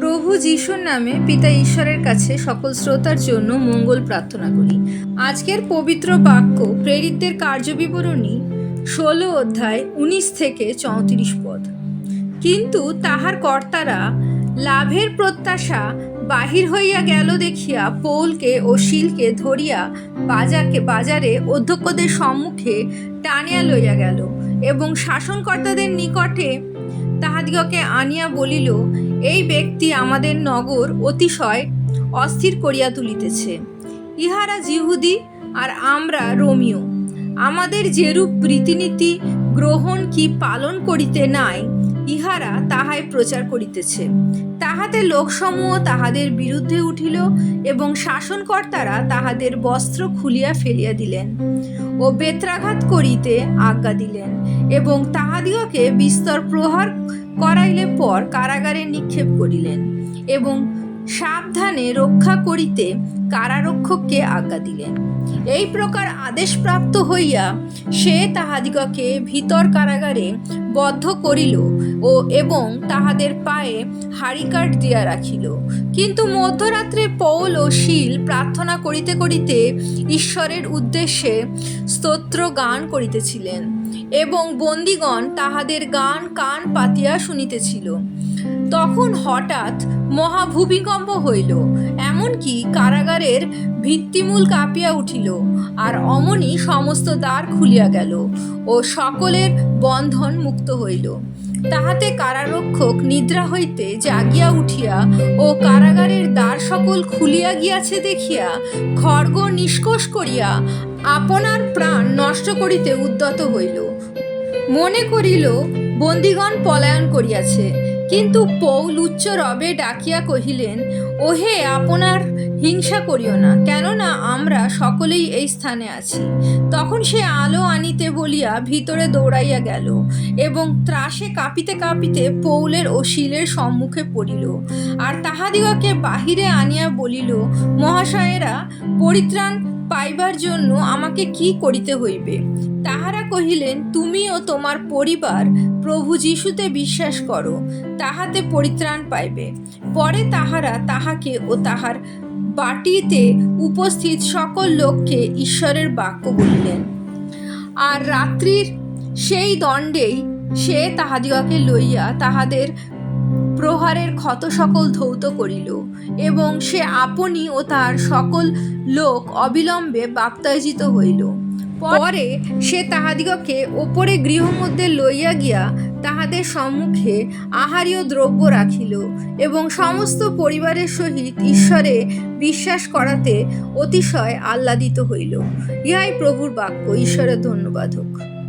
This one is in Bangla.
প্রভু যিশুর নামে পিতা ঈশ্বরের কাছে সকল শ্রোতার জন্য মঙ্গল প্রার্থনা করি। আজকের পবিত্র বাক্য প্রেরিতদের কার্যবিবরণী ষোলো অধ্যায় উনিশ থেকে চৌত্রিশ পদ। কিন্তু তাহার কর্তারা লাভের প্রত্যাশা বাহির হইয়া গেল দেখিয়া পৌলকে ও শিলকে ধরিয়া বাজারকে, বাজারে অধ্যক্ষদের সম্মুখে টানিয়া লইয়া গেল এবং শাসনকর্তাদের নিকটে তাহাদিগকে আনিয়া বলিল এই ব্যক্তি আমাদের নগর অতিশয় অস্থির করিয়া তুলিতেছে। ইহারা জিহুদি আর আমরা রোমিও আমাদের যেরূপ রীতিনীতি গ্রহণ কি পালন করিতে নাই, ইহারা তাহাই প্রচার করিতেছে। তাহাতে লোকসমূহ তাহাদের বিরুদ্ধে উঠিল এবং শাসনকর্তারা তাহাদের বস্ত্র খুলিয়া ফেলিয়া দিলেন ও বেত্রাঘাত করিতে আজ্ঞা দিলেন এবং তাহাদিগকে বিস্তর প্রহার করাইলে পর কারাগারে নিক্ষেপ করিলেন এবং সাবধানে রক্ষা করিতে কারারক্ষককে আজ্ঞা দিলেন। এই প্রকার আদেশপ্রাপ্ত হইয়া সে তাহাদিগকে ভিতর কারাগারে বদ্ধ করিল ও এবং তাহাদের পায়ে হাড়িকাঠ দিয়া রাখিল। কিন্তু মধ্যরাত্রে পৌল ও শিল প্রার্থনা করিতে করিতে ঈশ্বরের উদ্দেশ্যে স্তোত্র গান করিতেছিলেন। এবং বন্দিগণ তাহাদের গান কান পাতিয়া শুনিতেছিল। তখন হঠাৎ মহাভূমিকম্প হইল, এমনকি কারাগারের ভিত্তিমূল কাঁপিয়া উঠিল, আর অমনি সমস্ত দ্বার খুলিয়া গেল ও সকলের বন্ধন মুক্ত হইল। তাহাতে কারারক্ষক নিদ্রা হইতে জাগিয়া উঠিয়া ও কারাগারের দ্বার সকল খুলিয়া গিয়াছে দেখিয়া খড়গ নিষ্কোষ করিয়া আপনার প্রাণ নষ্ট করিতে উদ্যত হইল। মনে করিল, বন্দিগণ পলায়ন করিয়াছে। কিন্তু পৌল উচ্চ রবে ডাকিয়া কহিলেন, ওহে, আপনার হিংসা করিও না। কেননা আমরা সকলেই এই স্থানে আছি। তখন সে আলো আনিতে বলিয়া ভিতরে দৌড়াইয়া গেল এবং ত্রাসে কাঁপিতে কাঁপিতে পৌলের ও শিলের সম্মুখে পড়িল। আর তাহাদিগকে বাহিরে আনিয়া বলিল, মহাশয়েরা, পরিত্রাণ পাইবার জন্য আমাকে কি করিতে হইবে? তাহারা কহিলেন তুমি ও তোমার পরিবার প্রভু যিশুতে বিশ্বাস করো, তাহাতে পরিত্রাণ পাইবে। পরে তাহারা তাহাকে ও তাহার বাটিতে উপস্থিত সকল লোককে ঈশ্বরের বাক্য বলিলেন। আর রাত্রির সেই দণ্ডেই সে তাহাদিগকে লইয়া তাহাদের প্রহারের ক্ষত সকল ধৌত করিল এবং সে আপনি ও তাহার সকল লোক অবিলম্বে বাপ্তায়জিত হইল। পরে সে তাহাদিগকে ওপরে গৃহ মধ্যে লইয়া গিয়া তাহাদের সম্মুখে আহারীয় দ্রব্য রাখিল এবং সমস্ত পরিবারের সহিত ঈশ্বরে বিশ্বাস করাতে অতিশয় আহ্লাদিত হইল। ইহাই প্রভুর বাক্য। ঈশ্বরের ধন্যবাদ হোক।